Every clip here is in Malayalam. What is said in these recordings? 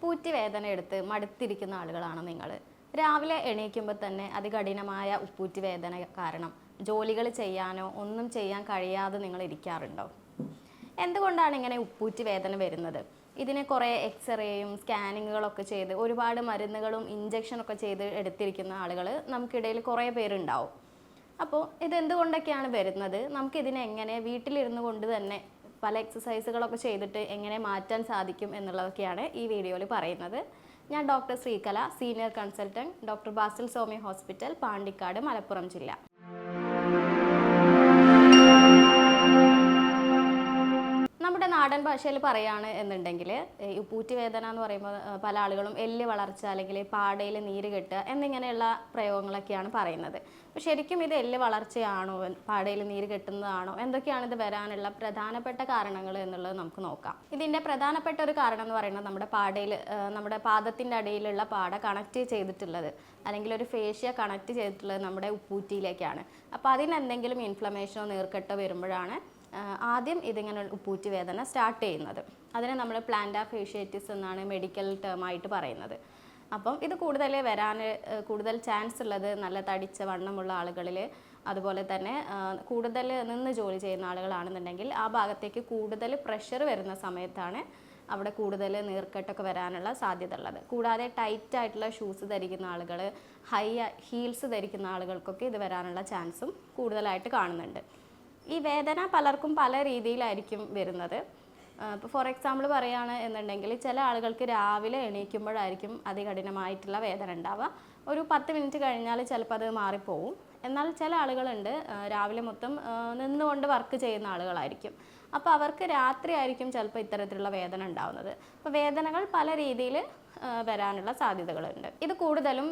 ഉപ്പൂറ്റി വേദന എടുത്ത് മടുത്തിരിക്കുന്ന ആളുകളാണ് നിങ്ങൾ രാവിലെ എണീക്കുമ്പോൾ തന്നെ അതികഠിനമായ ഉപ്പൂറ്റി വേദന കാരണം ജോലികൾ ചെയ്യാനോ ഒന്നും ചെയ്യാൻ കഴിയാതെ നിങ്ങൾ ഇരിക്കാറുണ്ടോ? എന്തുകൊണ്ടാണ് ഇങ്ങനെ ഉപ്പൂറ്റി വേദന വരുന്നത്? ഇതിനെ കുറേ എക്സ്റേയും സ്കാനിങ്ങുകളൊക്കെ ചെയ്ത് ഒരുപാട് മരുന്നുകളും ഇഞ്ചക്ഷനൊക്കെ ചെയ്ത് എടുത്തിരിക്കുന്ന ആളുകൾ നമുക്കിടയിൽ കുറേ പേരുണ്ടാവും. അപ്പോൾ ഇതെന്തുകൊണ്ടൊക്കെയാണ് വരുന്നത്? നമുക്കിതിനെ എങ്ങനെ വീട്ടിലിരുന്നു കൊണ്ട് തന്നെ പല എക്സസൈസുകളൊക്കെ ചെയ്തിട്ട് എങ്ങനെ മാറ്റാൻ സാധിക്കും എന്നുള്ളതൊക്കെയാണ് ഈ വീഡിയോയിൽ പറയുന്നത്. ഞാൻ doctor Sreekala senior consultant doctor Basil Somi hospital Pandikkad Malappuram ജില്ല. നാടൻ ഭാഷയിൽ പറയുകയാണ് എന്നുണ്ടെങ്കിൽ ഈ പൂറ്റി വേദന എന്ന് പറയുമ്പോൾ പല ആളുകളും എല്ല് വളർച്ച അല്ലെങ്കിൽ പാടയിൽ നീര് കെട്ടുക എന്നിങ്ങനെയുള്ള പ്രയോഗങ്ങളൊക്കെയാണ് പറയുന്നത്. അപ്പോൾ ശരിക്കും ഇത് എല്ല് വളർച്ചയാണോ? പാടയിൽ നീര് കെട്ടുന്നതാണോ? എന്തൊക്കെയാണ് ഇത് വരാനുള്ള പ്രധാനപ്പെട്ട കാരണങ്ങൾ എന്നുള്ളത് നമുക്ക് നോക്കാം. ഇതിന്റെ പ്രധാനപ്പെട്ട ഒരു കാരണം എന്ന് പറയുന്നത് നമ്മുടെ പാടയിൽ നമ്മുടെ പാദത്തിന്റെ അടിയിലുള്ള പാട കണക്ട് ചെയ്തിട്ടുള്ളത് അല്ലെങ്കിൽ ഒരു ഫേഷ്യ കണക്ട് ചെയ്തിട്ടുള്ളത് നമ്മുടെ ഉപ്പൂറ്റിയിലേക്കാണ്. അപ്പോൾ അതിനെന്തെങ്കിലും ഇൻഫ്ലമേഷനോ നീർക്കെട്ടോ വരുമ്പോഴാണ് ആദ്യം ഇതിങ്ങനെ ഉപ്പൂറ്റി വേദന സ്റ്റാർട്ട് ചെയ്യുന്നത്. അതിനെ നമ്മൾ പ്ലാന്റാ ഫേഷ്യേറ്റിസ് എന്നാണ് മെഡിക്കൽ ടേം ആയിട്ട് പറയുന്നത്. അപ്പം ഇത് കൂടുതൽ വരാൻ കൂടുതൽ ചാൻസ് ഉള്ളത് നല്ല തടിച്ച വണ്ണമുള്ള ആളുകളിൽ അതുപോലെ തന്നെ കൂടുതൽ നിന്ന് ജോലി ചെയ്യുന്ന ആളുകളാണെന്നുണ്ടെങ്കിൽ ആ ഭാഗത്തേക്ക് കൂടുതൽ പ്രഷർ വരുന്ന സമയത്താണ് അവിടെ കൂടുതൽ നീർക്കെട്ടൊക്കെ വരാനുള്ള സാധ്യത ഉള്ളത്. കൂടാതെ ടൈറ്റ് ആയിട്ടുള്ള ഷൂസ് ധരിക്കുന്ന ആളുകൾ ഹൈ ഹീൽസ് ധരിക്കുന്ന ആളുകൾക്കൊക്കെ ഇത് വരാനുള്ള ചാൻസും കൂടുതലായിട്ട് കാണുന്നുണ്ട്. ഈ വേദന പലർക്കും പല രീതിയിലായിരിക്കും വരുന്നത്. ഇപ്പോൾ ഫോർ എക്സാമ്പിൾ പറയുകയാണ് എന്നുണ്ടെങ്കിൽ ചില ആളുകൾക്ക് രാവിലെ എണീക്കുമ്പോഴായിരിക്കും അതികഠിനമായിട്ടുള്ള വേദന ഉണ്ടാവുക. ഒരു പത്ത് മിനിറ്റ് കഴിഞ്ഞാൽ ചിലപ്പോൾ അത് മാറിപ്പോവും. എന്നാൽ ചില ആളുകളുണ്ട് രാവിലെ മൊത്തം നിന്നുകൊണ്ട് വർക്ക് ചെയ്യുന്ന ആളുകളായിരിക്കും. അപ്പോൾ അവർക്ക് രാത്രി ആയിരിക്കും ചിലപ്പോൾ ഇത്തരത്തിലുള്ള വേദന ഉണ്ടാവുന്നത്. അപ്പോൾ വേദനകൾ പല രീതിയിൽ വരാനുള്ള സാധ്യതകളുണ്ട്. ഇത് കൂടുതലും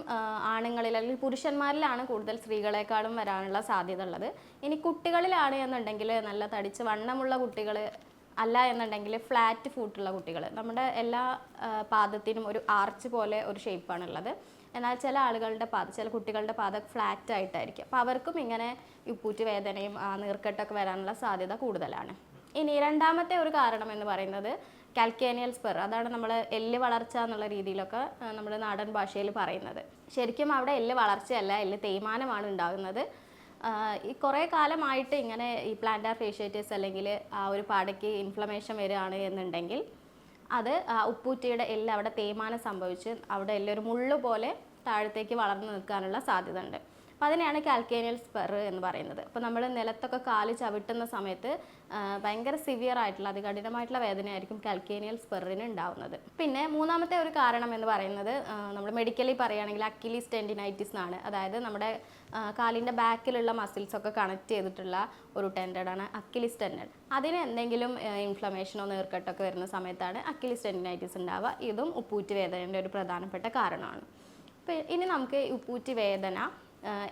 ആണുങ്ങളിൽ അല്ലെങ്കിൽ പുരുഷന്മാരിലാണ് കൂടുതൽ സ്ത്രീകളെക്കാളും വരാനുള്ള സാധ്യത ഉള്ളത് ഇനി കുട്ടികളിലാണ് എന്നുണ്ടെങ്കിൽ നല്ല തടിച്ച് വണ്ണമുള്ള കുട്ടികൾ അല്ല എന്നുണ്ടെങ്കിൽ ഫ്ലാറ്റ് ഫൂട്ടുള്ള കുട്ടികൾ നമ്മുടെ എല്ലാ പാദത്തിനും ഒരു ആർച്ച് പോലെ ഒരു ഷേപ്പാണുള്ളത് എന്നാൽ ചില ആളുകളുടെ പാദം ചില കുട്ടികളുടെ പാദം ഫ്ലാറ്റ് ആയിട്ടായിരിക്കും. അപ്പോൾ അവർക്കും ഇങ്ങനെ ഉപ്പൂറ്റ് വേദനയും നീർക്കെട്ടൊക്കെ വരാനുള്ള സാധ്യത കൂടുതലാണ്. ഇനി രണ്ടാമത്തെ ഒരു കാരണം എന്ന് പറയുന്നത് കാൽക്കേനിയൽ സ്പെർ അതാണ് നമ്മൾ എല്ല് വളർച്ച എന്നുള്ള രീതിയിലൊക്കെ നമ്മുടെ നാടൻ ഭാഷയിൽ പറയുന്നത്. ശരിക്കും അവിടെ എല്ല് വളർച്ചയല്ല എല്ല് തേയ്മാനമാണ് ഉണ്ടാകുന്നത്. ഈ കുറേ കാലമായിട്ട് ഇങ്ങനെ ഈ പ്ലാന്റാർ ഫേഷ്യേറ്റീസ് അല്ലെങ്കിൽ ആ ഒരു പാടയ്ക്ക് ഇൻഫ്ലമേഷൻ വരികയാണ് എന്നുണ്ടെങ്കിൽ അത് ഉപ്പൂറ്റിയുടെ എല്ല് അവിടെ തേയ്മാനം സംഭവിച്ച് അവിടെ എല്ലാം ഒരു മുള്ളു പോലെ താഴത്തേക്ക് വളർന്നു നിൽക്കാനുള്ള സാധ്യത ഉണ്ട് അപ്പോൾ അതിനെയാണ് കാൽക്കേനിയൽ സ്പെർ എന്ന് പറയുന്നത്. അപ്പോൾ നമ്മൾ നിലത്തൊക്കെ കാൽ ചവിട്ടുന്ന സമയത്ത് ഭയങ്കര സിവിയർ ആയിട്ടുള്ള അതികഠിനമായിട്ടുള്ള വേദനയായിരിക്കും കാൽക്കേനിയൽ സ്പെറിന് ഉണ്ടാവുന്നത്. പിന്നെ മൂന്നാമത്തെ ഒരു കാരണം എന്ന് പറയുന്നത് നമ്മൾ മെഡിക്കലി പറയുകയാണെങ്കിൽ അക്കിലീസ് ടെൻഡിനൈറ്റിസ് എന്നാണ്. അതായത് നമ്മുടെ കാലിന്റെ ബാക്കിലുള്ള മസിൽസൊക്കെ കണക്ട് ചെയ്തിട്ടുള്ള ഒരു ടെൻഡാണ് അക്കിലിസ് സ്റ്റെൻഡ് അതിന് എന്തെങ്കിലും ഇൻഫ്ലമേഷനോ നീർക്കെട്ടൊക്കെ വരുന്ന സമയത്താണ് അക്കിലിസ് ടെൻഡിനൈറ്റിസ് ഉണ്ടാവുക. ഇതും ഉപ്പൂറ്റി വേദനയുടെ ഒരു പ്രധാനപ്പെട്ട കാരണമാണ്. ഇനി നമുക്ക് ഉപ്പൂറ്റ് വേദന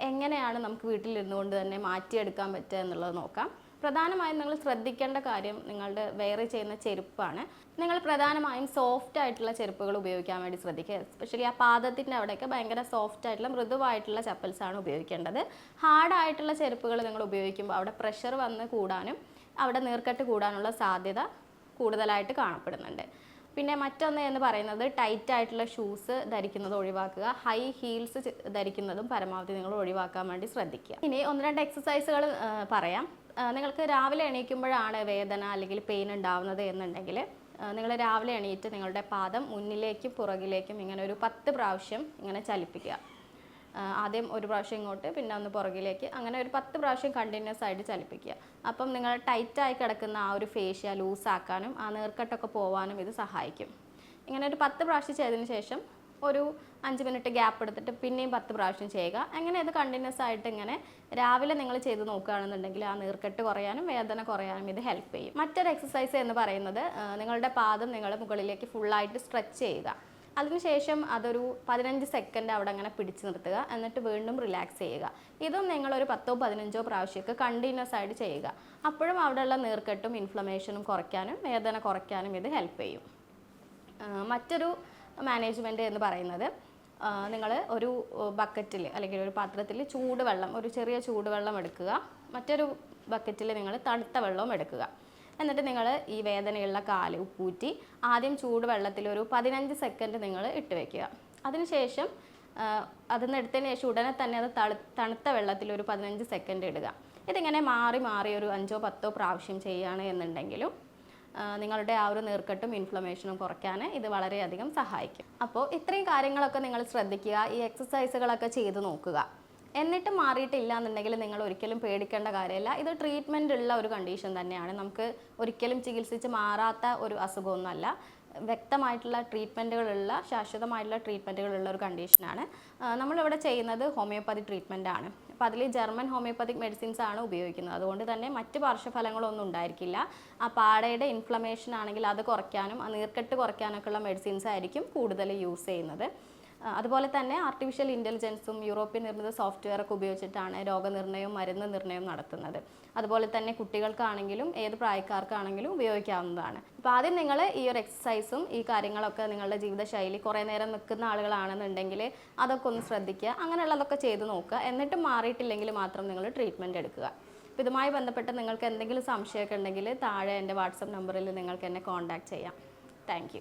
എങ്ങനെയാണ് നമുക്ക് വീട്ടിലിരുന്നു കൊണ്ട് തന്നെ മാറ്റിയെടുക്കാൻ പറ്റുക എന്നുള്ളത് നോക്കാം. പ്രധാനമായും നിങ്ങൾ ശ്രദ്ധിക്കേണ്ട കാര്യം നിങ്ങളുടെ വെയർ ചെയ്യുന്ന ചെരുപ്പാണ്. നിങ്ങൾ പ്രധാനമായും സോഫ്റ്റ് ആയിട്ടുള്ള ചെരുപ്പുകൾ ഉപയോഗിക്കാൻ വേണ്ടി ശ്രദ്ധിക്കുക. എസ്പെഷ്യലി ആ പാദത്തിന്റെ അവിടെയൊക്കെ ഭയങ്കര സോഫ്റ്റ് ആയിട്ടുള്ള മൃദുവായിട്ടുള്ള ചപ്പൽസാണ് ഉപയോഗിക്കേണ്ടത്. ഹാർഡായിട്ടുള്ള ചെരുപ്പുകൾ നിങ്ങൾ ഉപയോഗിക്കുമ്പോൾ അവിടെ പ്രഷർ വന്ന് കൂടാനും അവിടെ നീർക്കെട്ട് കൂടാനുള്ള സാധ്യത കൂടുതലായിട്ട് കാണപ്പെടുന്നുണ്ട്. പിന്നെ മറ്റൊന്ന് എന്ന് പറയുന്നത് ടൈറ്റ് ആയിട്ടുള്ള ഷൂസ് ധരിക്കുന്നത് ഒഴിവാക്കുക. ഹൈ ഹീൽസ് ധരിക്കുന്നതും പരമാവധി നിങ്ങൾ ഒഴിവാക്കാൻ വേണ്ടി ശ്രദ്ധിക്കുക. ഇനി ഒന്ന് രണ്ട് എക്സസൈസുകൾ പറയാം. നിങ്ങൾക്ക് രാവിലെ എണീക്കുമ്പോഴാണ് വേദന അല്ലെങ്കിൽ പെയിൻ ഉണ്ടാവുന്നത് എന്നുണ്ടെങ്കിൽ നിങ്ങൾ രാവിലെ എണീറ്റ് നിങ്ങളുടെ പാദം മുന്നിലേക്കും പുറകിലേക്കും ഇങ്ങനെ ഒരു പത്ത് പ്രാവശ്യം ഇങ്ങനെ ചലിപ്പിക്കുക. ആദ്യം ഒരു പ്രാവശ്യം ഇങ്ങോട്ട് പിന്നെ ഒന്ന് പുറകിലേക്ക്. അങ്ങനെ ഒരു പത്ത് പ്രാവശ്യം കണ്ടിന്യൂസ് ആയിട്ട് ചലിപ്പിക്കുക. അപ്പം നിങ്ങൾ ടൈറ്റായി കിടക്കുന്ന ആ ഒരു ഫേഷ്യ ലൂസാക്കാനും ആ നീർക്കെട്ടൊക്കെ പോവാനും ഇത് സഹായിക്കും. ഇങ്ങനെ ഒരു പത്ത് പ്രാവശ്യം ചെയ്തതിന് ശേഷം ഒരു അഞ്ച് മിനിറ്റ് ഗ്യാപ്പ് എടുത്തിട്ട് പിന്നെയും പത്ത് പ്രാവശ്യം ചെയ്യുക. അങ്ങനെ ഇത് കണ്ടിന്യൂസ് ആയിട്ട് ഇങ്ങനെ രാവിലെ നിങ്ങൾ ചെയ്ത് നോക്കുകയാണെന്നുണ്ടെങ്കിൽ ആ നീർക്കെട്ട് കുറയാനും വേദന കുറയാനും ഇത് ഹെൽപ്പ് ചെയ്യും. മറ്റൊരു എക്സസൈസ് എന്ന് പറയുന്നത് നിങ്ങളുടെ പാദം നിങ്ങൾ മുകളിലേക്ക് ഫുള്ളായിട്ട് സ്ട്രെച്ച് ചെയ്യുക. അതിനുശേഷം അതൊരു പതിനഞ്ച് സെക്കൻഡ് അവിടെ അങ്ങനെ പിടിച്ചു നിർത്തുക. എന്നിട്ട് വീണ്ടും റിലാക്സ് ചെയ്യുക. ഇതും നിങ്ങളൊരു പത്തോ പതിനഞ്ചോ പ്രാവശ്യമൊക്കെ കണ്ടിന്യൂസ് ആയിട്ട് ചെയ്യുക. അപ്പോഴും അവിടെയുള്ള നീർക്കെട്ടും ഇൻഫ്ലമേഷനും കുറയ്ക്കാനും വേദന കുറയ്ക്കാനും ഇത് ഹെൽപ്പ് ചെയ്യും. മറ്റൊരു മാനേജ്മെന്റ് എന്ന് പറയുന്നത് നിങ്ങൾ ഒരു ബക്കറ്റിൽ അല്ലെങ്കിൽ ഒരു പാത്രത്തിൽ ചൂടുവെള്ളം ഒരു ചെറിയ ചൂടുവെള്ളം എടുക്കുക. മറ്റൊരു ബക്കറ്റിൽ നിങ്ങൾ തണുത്ത വെള്ളവും എടുക്കുക. എന്നിട്ട് നിങ്ങൾ ഈ വേദനയുള്ള കാൽ ഉപ്പൂറ്റി ആദ്യം ചൂടുവെള്ളത്തിൽ ഒരു പതിനഞ്ച് സെക്കൻഡ് നിങ്ങൾ ഇട്ട് വയ്ക്കുക അതിനുശേഷം അതിന്ന് എടുത്തതിന് ശേഷം ഉടനെ തന്നെ അത് തളു തണുത്ത വെള്ളത്തിൽ ഒരു പതിനഞ്ച് സെക്കൻഡ് ഇടുക. ഇതിങ്ങനെ മാറി മാറി ഒരു അഞ്ചോ പത്തോ പ്രാവശ്യം ചെയ്യുകയാണ് എന്നുണ്ടെങ്കിലും നിങ്ങളുടെ ആ ഒരു നീർക്കെട്ടും ഇൻഫ്ലമേഷനും കുറയ്ക്കാൻ ഇത് വളരെയധികം സഹായിക്കും. അപ്പോൾ ഇത്രയും കാര്യങ്ങളൊക്കെ നിങ്ങൾ ശ്രദ്ധിക്കുക. ഈ എക്സസൈസുകളൊക്കെ ചെയ്ത് നോക്കുക. എന്നിട്ട് മാറിയിട്ടില്ല എന്നുണ്ടെങ്കിൽ നിങ്ങൾ ഒരിക്കലും പേടിക്കേണ്ട കാര്യമില്ല. ഇത് ട്രീറ്റ്മെന്റ് ഉള്ള ഒരു കണ്ടീഷൻ തന്നെയാണ്. നമുക്ക് ഒരിക്കലും ചികിത്സിച്ച് മാറാത്ത ഒരു അസുഖമൊന്നുമല്ല. വ്യക്തമായിട്ടുള്ള ട്രീറ്റ്മെന്റുകളുള്ള ശാശ്വതമായിട്ടുള്ള ട്രീറ്റ്മെന്റുകളുള്ള ഒരു കണ്ടീഷനാണ് നമ്മളിവിടെ ചെയ്യുന്നത് ഹോമിയോപ്പതി ട്രീറ്റ്മെന്റ് ആണ്. അപ്പോൾ അതിൽ ജർമ്മൻ ഹോമിയോപ്പതിക് മെഡിസിൻസ് ആണ് ഉപയോഗിക്കുന്നത്. അതുകൊണ്ട് തന്നെ മറ്റ് പാർശ്വഫലങ്ങളൊന്നും ഉണ്ടായിരിക്കില്ല. ആ പാടയുടെ ഇൻഫ്ലമേഷൻ ആണെങ്കിൽ അത് കുറയ്ക്കാനും ആ നീർക്കെട്ട് കുറയ്ക്കാനൊക്കെയുള്ള മെഡിസിൻസ് ആയിരിക്കും കൂടുതൽ യൂസ് ചെയ്യുന്നത്. അതുപോലെ തന്നെ ആർട്ടിഫിഷ്യൽ ഇന്റലിജൻസും യൂറോപ്യൻ നിർമ്മിത സോഫ്റ്റ്വെയർ ഒക്കെ ഉപയോഗിച്ചിട്ടാണ് രോഗനിർണയവും മരുന്ന് നിർണയവും നടത്തുന്നത്. അതുപോലെ തന്നെ കുട്ടികൾക്കാണെങ്കിലും ഏത് പ്രായക്കാർക്കാണെങ്കിലും ഉപയോഗിക്കാവുന്നതാണ്. അപ്പോൾ ആദ്യം നിങ്ങൾ ഈ ഒരു എക്സസൈസും ഈ കാര്യങ്ങളൊക്കെ നിങ്ങളുടെ ജീവിതശൈലി കുറേ നേരം നിൽക്കുന്ന ആളുകളാണെന്നുണ്ടെങ്കിൽ അതൊക്കെ ഒന്ന് ശ്രദ്ധിക്കുക. അങ്ങനെയുള്ളതൊക്കെ ചെയ്ത് നോക്കുക. എന്നിട്ട് മാറിയിട്ടില്ലെങ്കിൽ മാത്രം നിങ്ങൾ ട്രീറ്റ്മെന്റ് എടുക്കുക. അപ്പോൾ ഇതുമായി ബന്ധപ്പെട്ട് നിങ്ങൾക്ക് എന്തെങ്കിലും സംശയമൊക്കെ ഉണ്ടെങ്കിൽ താഴെ എന്റെ വാട്സപ്പ് നമ്പറിൽ നിങ്ങൾക്ക് എന്നെ കോൺടാക്റ്റ് ചെയ്യാം. താങ്ക്